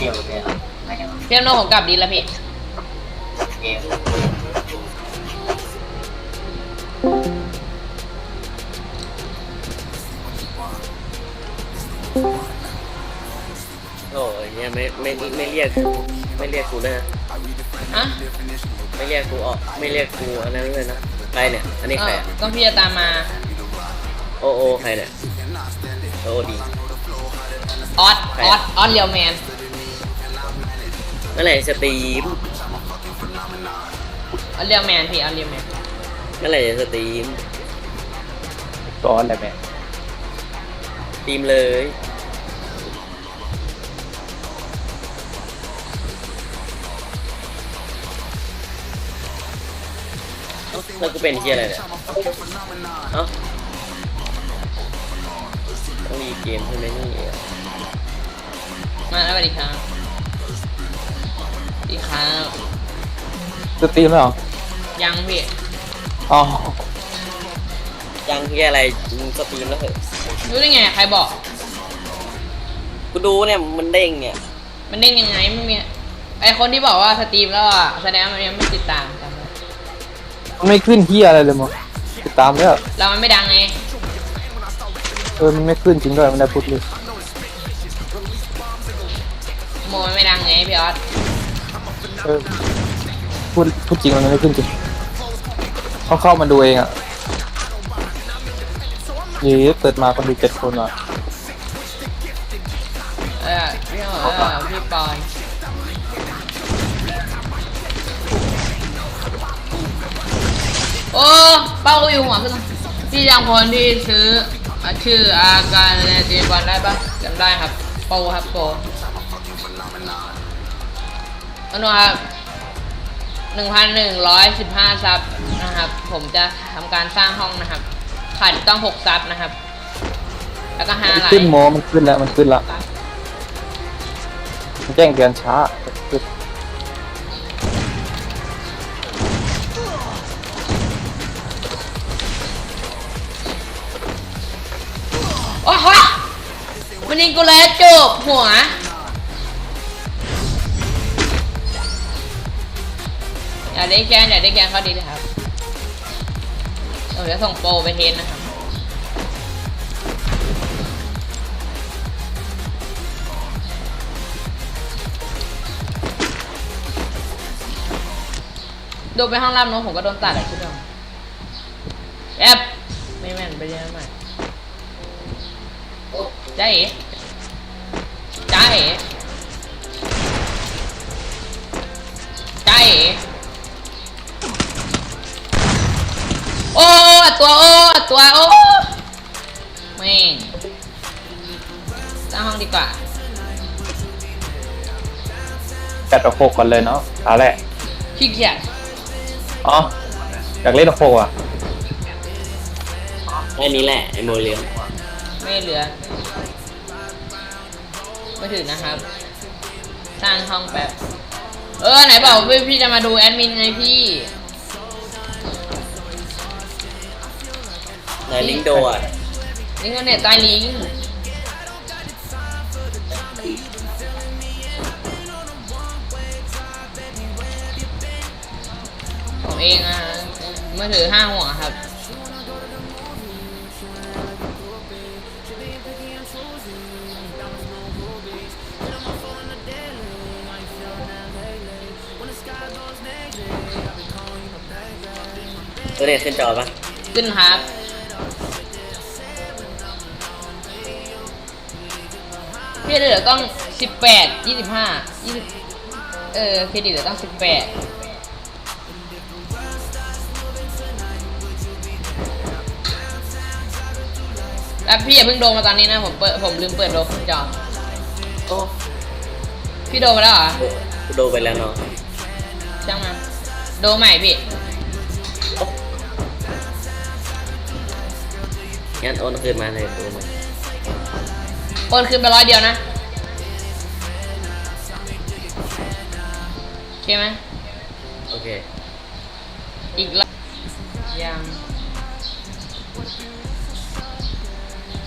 เดียวเลยครับไม่ได้พี่น้องผมกลับดีแล้วพี่เกมโอ้ยเนี่ยไม่ไม่ไม่เรียกไม่เรียกกูเลยนะอะไม่เรียกกูออกไม่เรียกกูอันนั้นเลยนะใครเนี่ยอันนี้ใครอะก็พี่จะตามมา โอโอใครเนี่ยโอโอดีออสออสออสเรียวแมน เมื่อไหร่สตรีมออสเรียวแมนพี่ออสเรียวแมนเมื่อไหร่จะสตรีมร้อนอะไรแม่สตรีมเลยเอ้าแล้วกูเป็นเฮียอะไรเนี่ยเอ้าต้องมีเกมใช่ไหมนี่ มาแล้วสวัสดีครับสวัสดี ครับจะตีมแล้วเหรอ ยังพี่อ๋อ ยังเฮียอะไรมึงสตรีมแล้วเหรอะรู้ได้ไงใครบอก กูดูเนี่ยมันเด้งเนี่ยมันเด้งยังไงไม่มีไอคนที่บอกว่าสตรีมแล้วอะแสดงว่ามันยังไม่ติดตามจำไว้มันไม่ขึ้นที่อะไรเลยมั้งติดตามแล้วเรามันไม่ดังไงเออ มันไม่ขึ้นจริงด้วย มันได้พูดเลยโมมันไม่ดังไงพี่ออส เออพูดพูดจริงมันไม่ขึ้นจริงเขาเข้ามาดูเองอะยีเปิดมาคนดูเจ็ดคนอะเออพี่เออพี่ปอยโอ้เป้าอยู่หัวขึ้นพี่จำคนที่ซื้ออะชื่ออาการในจีบอลได้ปะจำได้ครับโปครับโป อนุครับหนึ่งพันหนึ่งร้อยสิบห้าซับนะครับ ผมจะทำการสร้างห้องนะครับขาดต้องหกซับนะครับ แล้วก็ห้ามันไลขึ้นน์โมมันขึ้นแล้วมันขึ้นแล้วมันแจ้งเตือนช้าขึ้นโอ้โหมันยิงกูเลยจูบหัว อย่ได้แกนอย่าได้แกนเขาดีเลยครับเดี๋ยวส่งโปรไปเทสนะครับโดนไปห้องรับน้องผมก็โดนตัดอะคิดดูแอบไม่แม่นไปเรียนใหม่ใจเอ๋ใจใจ ตัวโอ้อัดตัวโอ้แม่งสร้างห้องดีกว่าแปดต่อหกก่อนเลยเนาะขาแรกขี้เกียจอ๋ออยากเล่นต่อหกอะแค่นี้แหละไอโมเลียมไม่เหลือไม่ถึงนะครับ สร้างห้องแป๊บเออไหนบอกว่าพี่จะมาดูแอดมินไงพี่ ในลิงก์โดอะลิงก์เน็ตใต้ลิงก์ผมเองอะมือถือห้าหัวครับตัวเนี้ขึ้นจอปะขึ้นครับ พี่เหลือต้องสิบแปดยี่สิบห้ายี่สิบเออเครดิตเหลือต้องสิบแปดแล้วพี่อย่าเพิ่งโดนมาตอนนี้นะผมเปิดผมลืมเปิดโดมขึ้นจอโอ้พี่โดนมาแล้วเหรอกูโดไปแล้วเนาะช่างมันโดนใหม่พี่ งั้นโอนคืนมาเลยตัวมันโอนคืนไปร้อยเดียวนะโอเคไหมโอเค อีกละยัง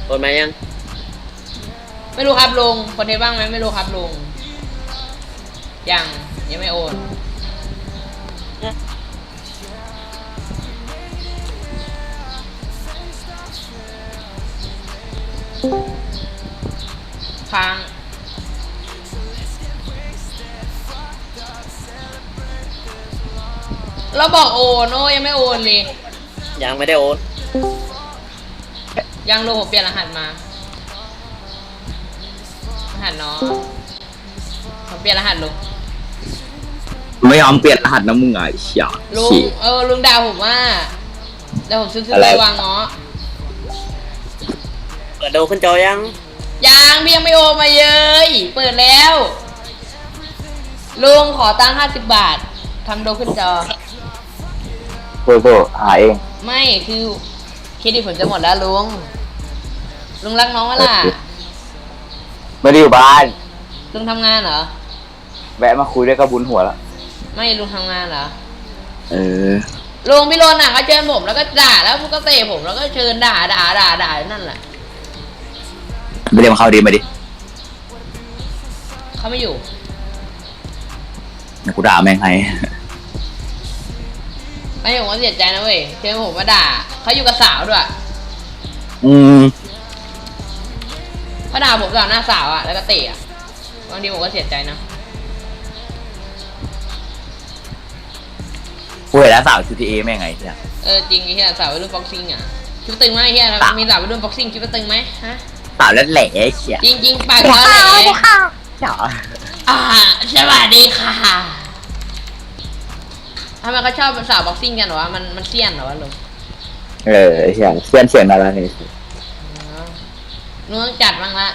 โอนมายัง ไม่รู้ครับลุงคนเทบ้างไหมไม่รู้ครับลุงยังยังไม่โอน ค้างเราบอกโอนโอ้ยังไม่โอนเลย ยังไม่ได้โอน ยังลุงผมเปลี่ยนรหัสมา รหัสน้องผมเปลี่ยนรหัสลุงไม่ยอมเปลี่ยนรหัสนะมึงอะไอ้เชี่ยลุงขี้เออลุงด่าผมว่าเดี๋ยวผมซื้อซื้ออะไร ไปวางเนาะ เปิดดูขึ้นจอยัง ยังพี่ยังไม่โอนมาเย้ยเปิดแล้ว ลุงขอตังค์ห้าสิบบาททำโดขึ้นจอโซโซหาเองไม่คือเครดิตผมจะหมดแล้วลุง ลุงรักน้องวะล่ะ ไม่ได้อยู่บ้าน ลุงทำงานเหรอ แวะมาคุยด้วยก็บุญหัวแล้วไม่ลุงทำงานเหรอ เออ ลุงพี่โรนน่ะเขาเชิญผมแล้วก็ด่าแล้วพวกก็เตะผมแล้วก็เชิญด่าด่าด่าด่านั่นแหละ ไม่ได้มาเข้าดีมาดิเขาไม่อยู่เดี๋ยวกูด่าแม่งให้ไม่ผมก็เสียใจนะเว้ยเชิญผมมาด่าเขาอยู่กับสาวด้วยอืมเขาด่าผมต่อหน้าสาวอะแล้วก็เตะอะบางทีผมก็เสียใจนะกูเห็นแล้วสาว GTA แม่งไงเนี่ย เออจริงไอ้เหี้ยสาววัยรุ่นบ็อกซิ่งอะคิดว่าตึงไหมไอ้เหี้ยสาวมีสาววัยรุ่นบ็อกซิ่งคิดว่าตึงไหมฮะ สาวแล้วแหล่ไอ้เชี่ยจริงจริงๆปากเขาเลยจ๋าอ่าสวัสดีค่ะทำไมเขาชอบสาวบ็อกซิ่งกันเหรอวะมันมันเสี้ยนเหรอวะลุงเออไอ้เชี่ยเสียนเสียงอะไรนี่อ๋อลุงต้องจัดบ้างละ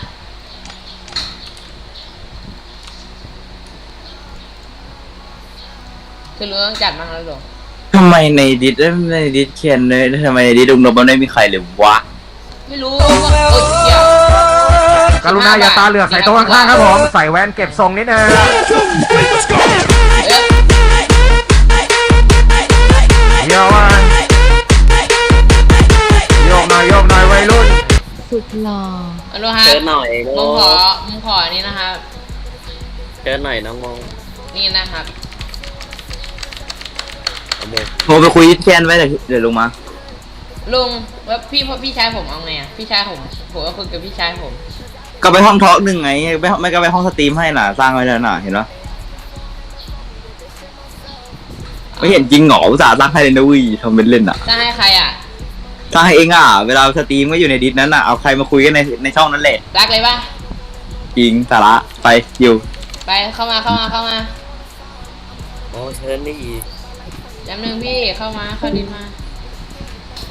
คือลุงต้องจัดบ้างแล้วลุงทำไมในดิสในดิสเขียนเลยทำไมในดิสดุงนบมันไม่มีใครเลยวะ ไม่รู้ว่าโอ้ยเหี้ยกรุณาอย่าตาเหลือกใส่โต๊ะข้างๆครับผมใส่แว่นเก็บทรงนิดนึงเอ้ยโยกมาโยกหน่อยโยกหน่อยวัยรุ่น สุดหล่ออนุฮะเชิญหน่อยผโน้มขอผมขออันนี้นะครับ เชิญหน่อยน้องมองนี่นะครับเอาโมโทรไปคุยดิสเขียนไว้เดี๋ยวเดี๋ยวลงมา ลุงว่าพี่พ่อพี่ชายผมเอาไงอะพี่ชายผมผมก็คุยกับพี่ชายผมก็ไปห้องทอล์กหนึ่งไงไปห้องไม่ก็ไปห้องสตรีมให้น่ะ สร้างไว้แล้วน่ะเห็นปะไม่เห็นจริงเหรออุตส่าห์สร้างให้เลยนะเวิทำเป็นเล่นอะจะให้ใครอะสร้างให้เองอะ เวลาสตรีมก็อยู่ในดิสนั้นอะเอาใครมาคุยกันในในช่องนั้นแหละรักเลยปะจริงสาระไปอยู่ไปเข้ามาเข้ามาเข้ามาโอ้เชิญได้อีกจำหนึ่งพี่เข้ามาเข้าดินมา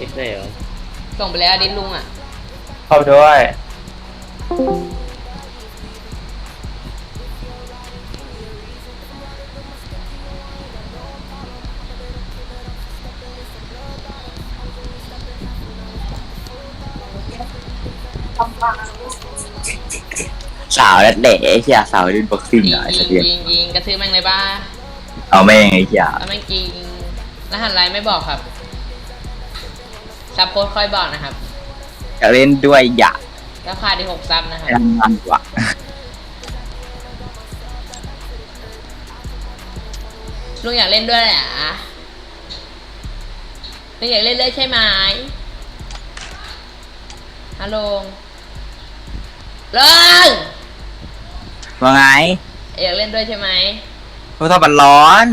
นิดหน่อยเหรอส่งไปแล้วดินลุงอะ เข้าไปด้วย สาวแล้วแหละไอ้เหี้ยสาวดินบ็อกซิ่งยิงอะไอ้ยิสงเตียนยิงยิงกระทืบแม่งเลยบ้าเอาแม่งไอ้เหี้ยแล้วแม่งจริงรหัสไรไม่บอกครับ ซับโพสค่อยบอกนะครับจะเล่นด้วยอย่าแล้วค่าที่หกซับนะครับทำงานกว่าลุงอยากเล่นด้วยเหรอลุงอยากเล่นด้วยใช่ไหมฮัลโหลลุงว่าไงอยากเล่นด้วยใช่ไหมโทรศัพท์มันร้อน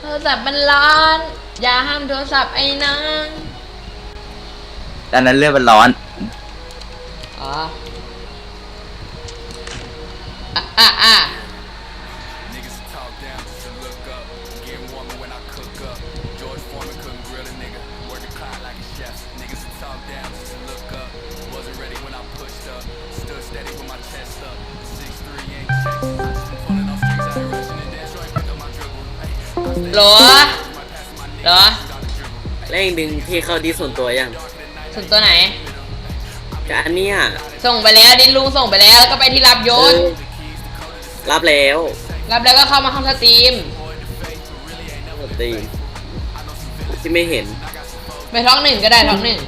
โทรศัพท์มันร้อน อย่าห้ามโทรศัพท์ไอ้นาง ตอนนั้นเลือดมันร้อน อ๋ออะอะอะ Niggas talk down just to look up. Getting warmer when I cook up. George Foreman couldn't grill a nigga. Work the clock like a chef. Niggas talk down just to look up. Wasn't ready when I pushed up. Stood steady with my chest up. Six three ain't checks. I just been pulling off streets. I ain't rushing it. Dance right, pick up my dribble. Ay, I stay หรอหรอแล้วเองดึงพี่เข้าดีส่วนตัวยัง ถึงตัวไหนจะอันเนี้ยส่งไปแล้วดินลุงส่งไปแล้วแล้วก็ไปที่รับยศเออรับแล้วรับแล้วก็เข้ามาห้องสตรีม สตรีมที่ไม่เห็น ไปท้องหนึ่งก็ได้ท้องหนึ่ง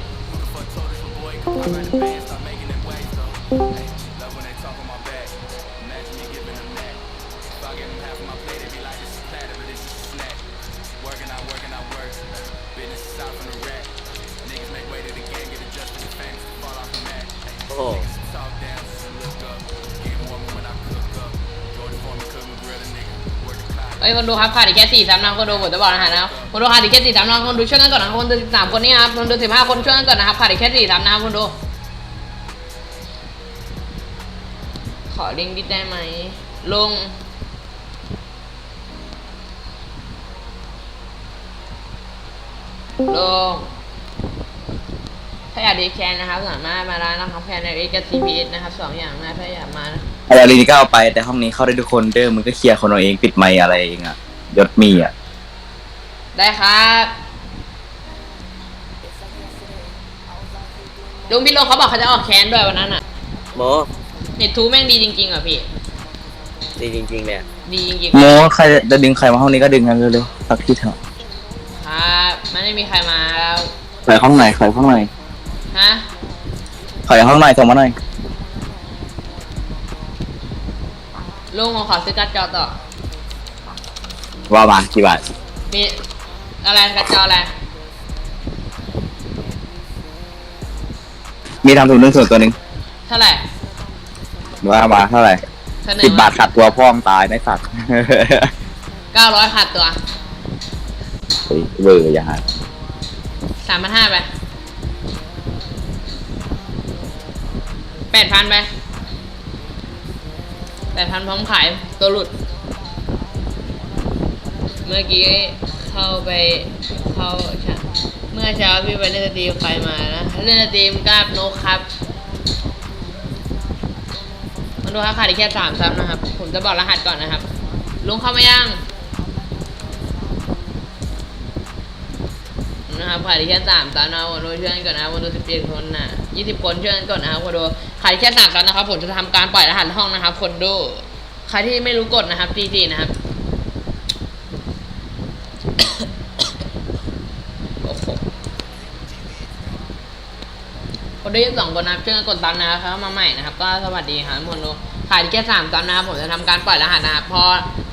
Work the clock. เอ้ยคนดูครับขาดอีกแค่สี่สามนะคนดูผมจะบอกรหัสนะครับคนดูขาดอีกแค่สี่สามนะคนดูช่วยกันก่อนนะครับคนดูสิบสามคนนี้ครับคนดูสิบห้าคนช่วยกันก่อนนะครับขาดอีกแค่สี่สามนะครับคนดูขอลิงก์ดิได้ไหมลงลง ถ้าอยากดีแคนนะครับ สามารถมาร้านนะครับแคนในเอ็กซ์ซีพีเอสนะครับสองอย่างนะถ้าอยากมานะอะไรลีนี่ก็เอาไป แต่ห้องนี้เข้าได้ทุกคนเด้อมึงก็เคลียร์คนเอาเองปิดไมค์อะไรเองอะยศมีอะได้ครับลุงพี่โลเขาบอกเขาจะออกแคนด้วยวันนั้นอะโมเน็ตทูแม่งดีจริงๆอะพี่ ดีจริงๆเนี่ยดีจริงโมใครจะดึงใครมาห้องนี้ก็ดึงกันเร็วๆสักทีเถอะๆครับมันไม่มีใครมาแล้ว ใครห้องไหนใครห้องไหน ฮะใครห้องไหนส่งมาหน่อย ลุงผมขอซื้อการ์ดจอต่อ ว่ามากี่บาทมีอะไรการ์ดจออะไร มีทำถุงนึ่งส่วนตัวหนึ่งเท่าไหร่ว่ามาเท่าไหร่เสนอสิบบาทขัดตัวพ่อมงตายไม่สัตว์ เก้าร้อยขาดตัวเฮ้ยเวอร์อย่าหาสามพันห้าไป แปดพันไปแปดพันพร้อมขายตัวหลุด เมื่อกี้เข้าไปเข้าเมื่อเช้าพี่ไปเล่นสตรีมใครมานะเล่นสตรีมกราบโนครับมาดูครับขาดอีกแค่สามซับนะครับ ผมจะบอกรหัสก่อนนะครับ ลุงเข้ามายังนะครับขาดอีกแค่สามซับนะครับผมดูช่วยกันก่อนนะครับผมดูสิบเอ็ดคนนะยี่สิบคนเช่วยกันก่อนนะครับผมดู ขาดอีกแค่สามซับนะครับ ผมจะทำการปล่อยรหัสห้องนะครับ คนดูใครที่ไม่รู้กดนะครับจีจีนะครับโอ้โหคนดูยี่สองคนนะครับช่วยกดตามนะครับเข้ามาใหม่นะครับ ก็สวัสดีครับคนดูขายแค่สามตามนะครับ ผมจะทำการปล่อยรหัสนะครับพอ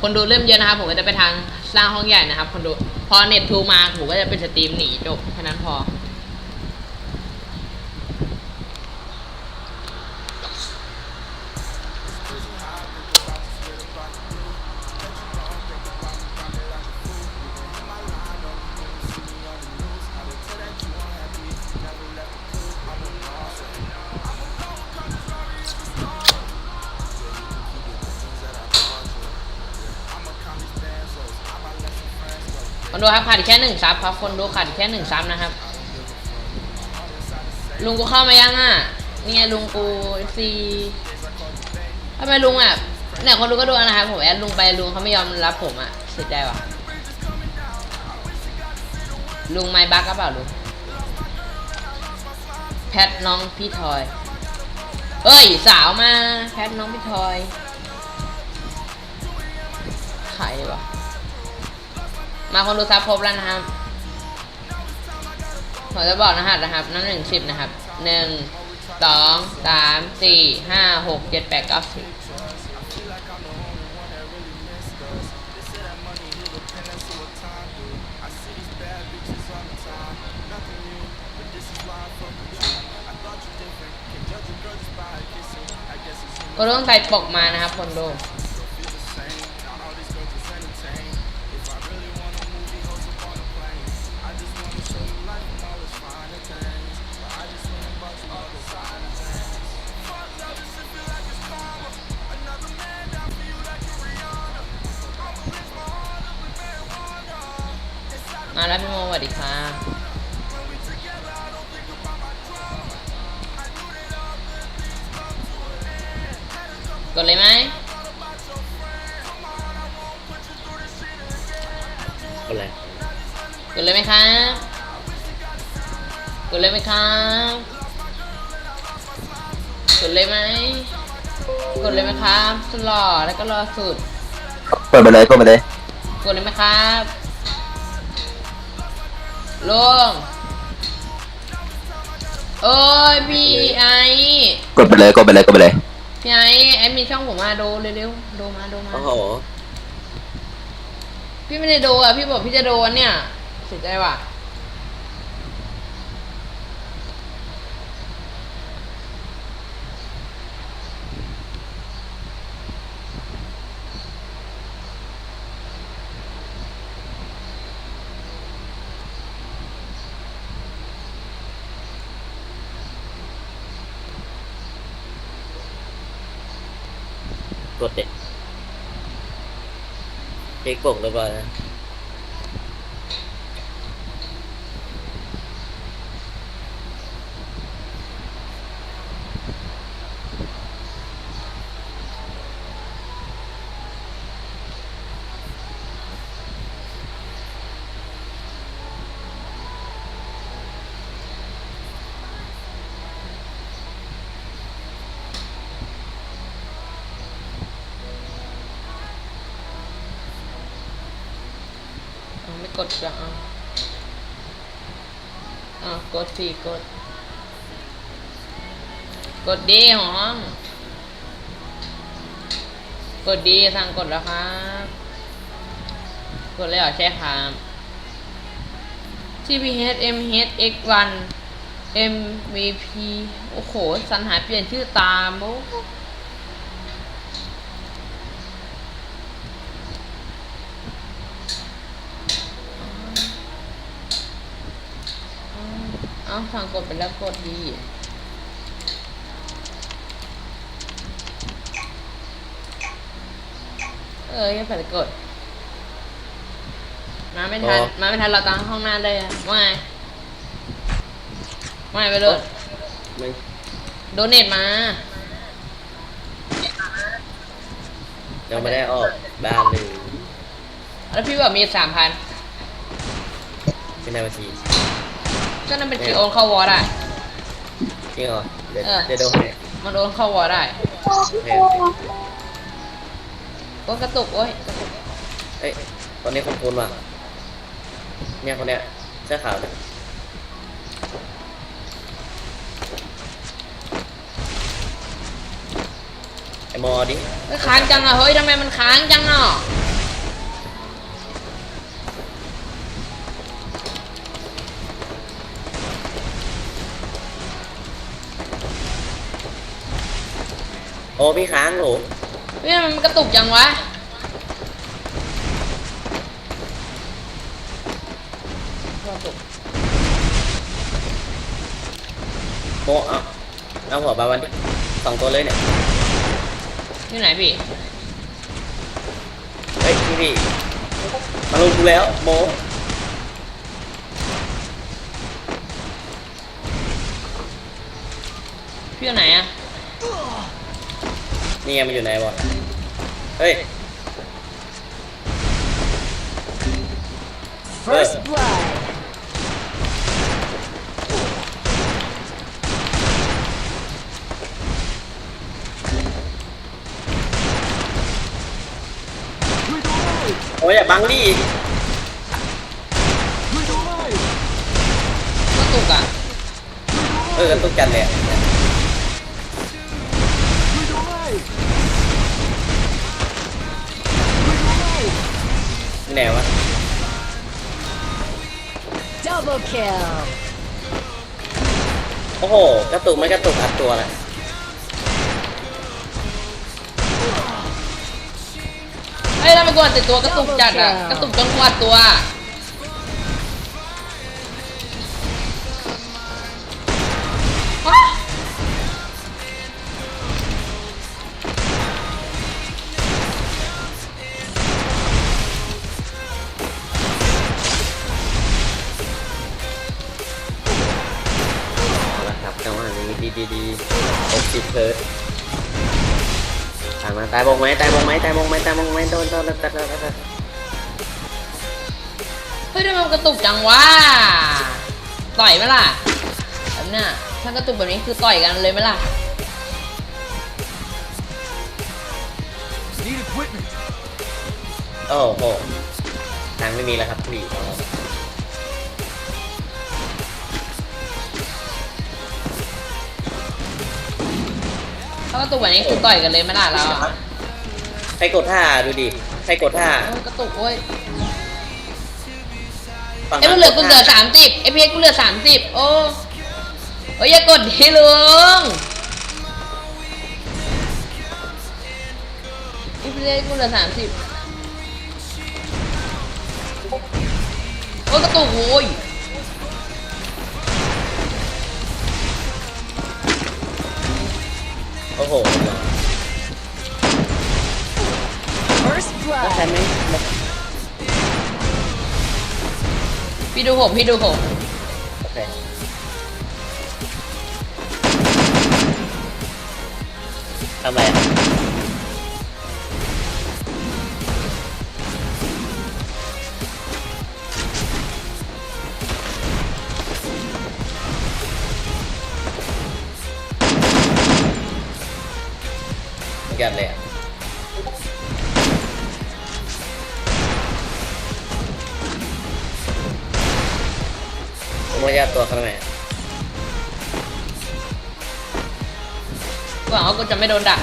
คนดูเริ่มเยอะนะครับ ผมก็จะไปทางสร้างห้องใหญ่นะครับ คนดูพอเน็ตทูมาผมก็จะเป็นสตรีมหนีจบแค่นั้นพอ คนดูครับขาดอีกแค่หนึ่งซับครับ คนดูขาดแค่หนึ่งซับนะครับ ลุงกูเข้ามายังอะนี่ไงลุงกูซีทำไมลุงอะเนี่ยคนดูก็ดูนะครับผมแอดลุงไปลุงเขาไม่ยอมรับผมอะเสียใจว่ะลุงไม่บักก็เปล่าลุงแพทน้องพี่ทอยเอ้ยสาวมาแพทน้องพี่ทอยใครวะ มาคนดูซับครบแล้วนะครับผมจะบอกรหัสนะครับน้ำหนึ่งสิบนะครับหนึ่งสองสามสี่ห้าหกเจ็ดแปดเก้าสิบก็ต้องใส่ปกมานะครับคนดู ก็รอสุดเปิดไปเลยเปิดไปเลยกดเลยไหมครับลุงโอ้ยพี่ไอกดไปเลยกดไปเลยกดไปเลยพี่ไอแอดมีช่องผมมาดูเร็วๆดูมาดูมาโอ้โหพี่ไม่ได้ดูอะพี่บอกพี่จะดูอันเนี่ยเสียใจว่ะ กดเด็กเด็กปกหรือเปล่านะ กดจะเอาเอากดสิกด กดดีหอม กดดีสั่งกดแล้วครับ กดเลยเหรอใช่ครับ TPH MH X1 MVP โอ้โหสรรหาเปลี่ยนชื่อตามโอ้เอา สั่งกดไปแล้วกดดีเออยังไปกด มาไม่ทัน มาไม่ทันเราตั้งห้องหน้าเลยอะว่าไงว่าไงไปเลยมึงโดเนทมายังไม่ได้ออกบ้านเลยแล้วพี่บอกมีสามพันเป็นในบัญชี ก็นั่นเป็นจีโอนเข้าวอร์ได้ จริงเหรอเดี๋ยวเออ เดี๋ยวดูให้มันโอนเข้าวอร์ได้โอเคโอเคก็กระตุกโอ้ยกระตุกเอ้ยตอนนี้คนคุณว่ะเนี่ยคนเนี้ยเสื้อขาวเนี่ยไอมอดิเฮ้ยค้างจังอะเฮ้ยทำไมมันค้างจังอะ โอ้พี่ค้างโหเฮ้ยทำไมมันกระตุกจังวะ กระตุกโมเอาเอาหัวบาวันดิสองตัวเลยเนี่ยที่ไหนพี่ เฮ้ยพี่พี่มาลงกูแล้วโมพี่อยู่ไหนอะ นี่ไงมันอยู่ไหนวะ เฮ้ย First blood โอ้ยอย่าบังดิกระตุกอะ เออต้องกันเลย Double kill. โอ้โห กระตุกไม่กระตุกอัดตัวนะเฮ้ยแล้วมันกวนติดตัวกระตุกจัดอะกระตุกจนกวาดตัว ตายบงไหมตายบงไหมตายบงไหมโดนโดนโดนโดนโดนโดนเฮ้ยทำไมมันกระตุกจังวะต่อยไหมล่ะแบบเนี้ยถ้ากระตุกแบบนี้คือต่อยกันเลยไหมล่ะ Need equipment. โอ้โหทางไม่มีแล้วครับพี่ถ้ากระตุกแบบนี้คือต่อยกันเลยไหมล่ะเราอะ ใครกดท่าดูดิใครกดท่าเออกระตุกเว้ยฝั่งเอ้ยมันเหลือกูเหลือสามสิบเอพีกูเหลือสามสิบโอ้โอ้ยอย่ากดดิลุงเอพีกูเหลือสามสิบโอ้ยกระตุกโว้ยโอ้โห First ใช่ blood. ไหมพี่ดูผมพี่ดูผมโอเคทำอะไรอะ จะไม่โดนด่า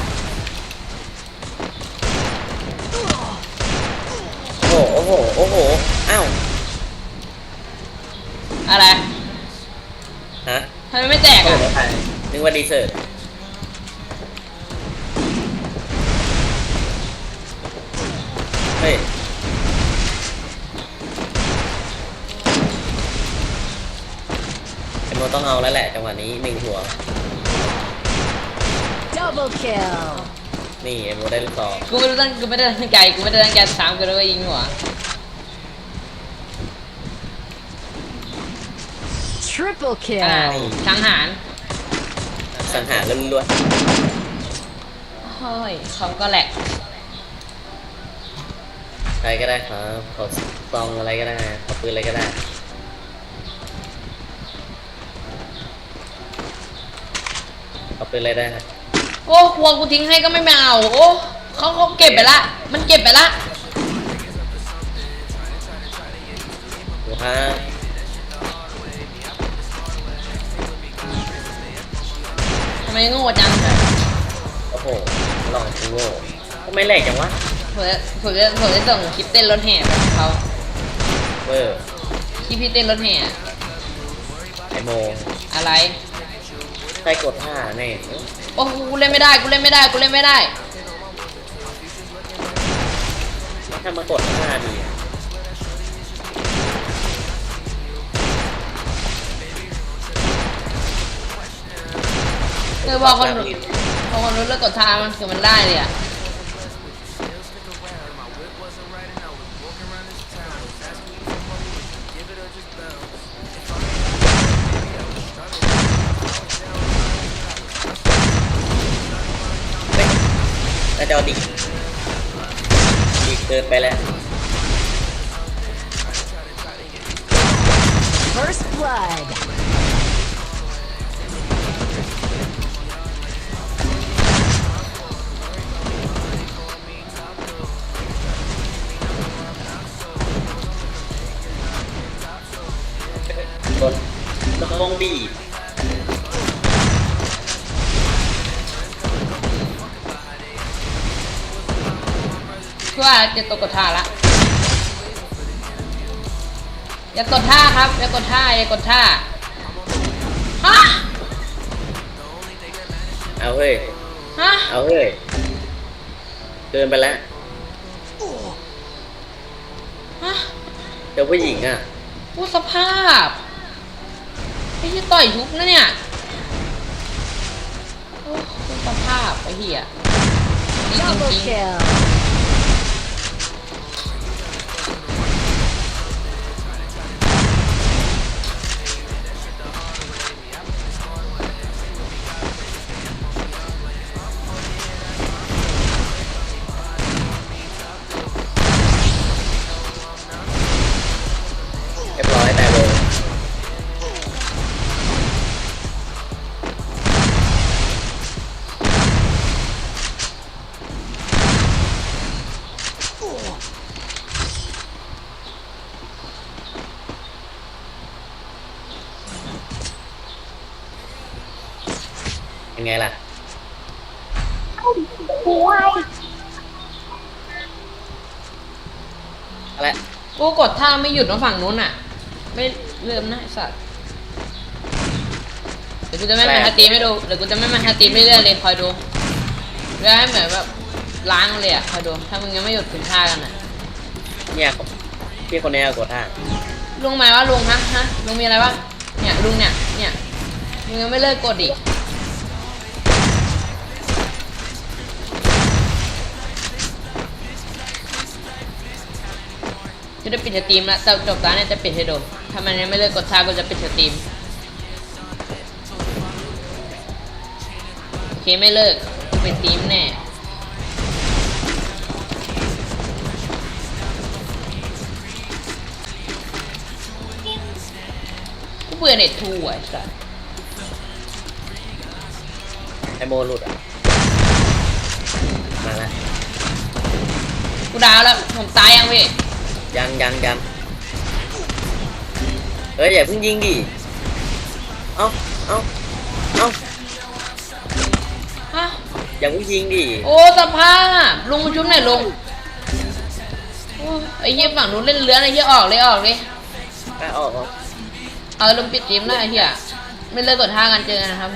โอ้โห โอ้โห โอ้โห อ้าว อะไรฮะทำไมไม่แตกอะนึกว่าดีเซอร์เฮ้ย ไอโมต้องเอาแล้วแหละจังหวะนี้หนึ่งหัว Double kill. นี่ไอโมได้ลูกซองกูไม่รู้ตั้งกูไม่ได้ตั้งใจกูไม่ได้ตั้งใจสามกูเลยว่ายิงหัว Triple อ้าว kill. สังหารสังหารล้วนเฮ้ยเขาก็แหลกๆใครก็ได้ครับขอซองอะไรก็ได้ขอปืนอะไรก็ได้ ขอปืนอะไรได้ครับ โอ้ควงกูทิ้งให้ก็ไม่มาเอาโอ้เขาเขาเก็บไปละ มันเก็บไปละดูฮะทำไมโง่จังโอ้โหลองกูโง่ทำไมแหลกจังวะผมจะผมจะผมจะส่งคลิปเต้นรถแห่ไปให้เขาเวอร์คลิปพี่เต้นรถแห่ไอโมอะไรใครกดท่าแน่ โอ้กูเล่นไม่ได้ กูเล่นไม่ได้ กูเล่นไม่ได้ ถ้ามากดท่าดีอะคือพอคนพอคนรู้เรื่องกดทางมันคือมันได้เลยอะ แล้วจะเอาดิดิเกินไปแล้ว First blood. อว่าจะตกกดท่าละ อย่ากดท่าครับ อย่ากดท่า อย่ากดท่าฮะเอาเฮ้ย ฮะเอาเฮ้ย เกินไปแล้วฮะเจอผู้หญิงอะพูดสภาพไอ้ที่ต่อยทุกนะเนี่ยโอ้พูดสภาพไอ้เหี้ยจริง Double จริง ไงล่ะอะไรกูกดท่าไม่หยุดมาฝั่งนู้นอะ ไม่เริ่มนะไอ้สัตว์เดี๋ยวกูจะไม่มาฮาตีไม่ดูเดี๋ยวกูจะไม่มาฮาตีไม่เรื่อยๆเลยคอยดูเดี๋ยวให้เหมือนแบบล้างเลยอะคอยดู ถ้ามึงยังไม่หยุดถึงท่ากันอะเนี่ยพี่คนเนี้ยกดท่าลุงหมายว่าลุงฮะฮะลุงมีอะไรวะเนี่ยลุงเนี่ยเนี่ยลุงยังไม่เลิกกดดิ จะได้ปิดสตรีมแล้วแต่จบตาเนี่ยจะปิดให้ดูถ้ามันยังไม่เลิกกดท่าก็จะปิดสตรีมโอเคไม่เลิกปิดสตรีมแน่กูเบื่อเน็ตทูอะไอ้สัสไอโมหลุดอะ มาแล้วกูดาวแล้ว ผมตายยังพี่ ยังยังยังเอ้ยอย่าเพิ่งยิงดิ เอ้าเอ้าเอ้าฮะอย่าเพิ่งยิงดิ โอ้สภาพลุงมาชุบหน่อยลุงโอ้ไอ้เหี้ยฝั่งนู้นเล่นเลื้อนไอ้เหี้ยออกเลยออกเลย ไปออกออก เอาลุงปิดจีมแล้วไอ้เหี้ยไม่เลิกกดท่ากันเจอกันนะครับ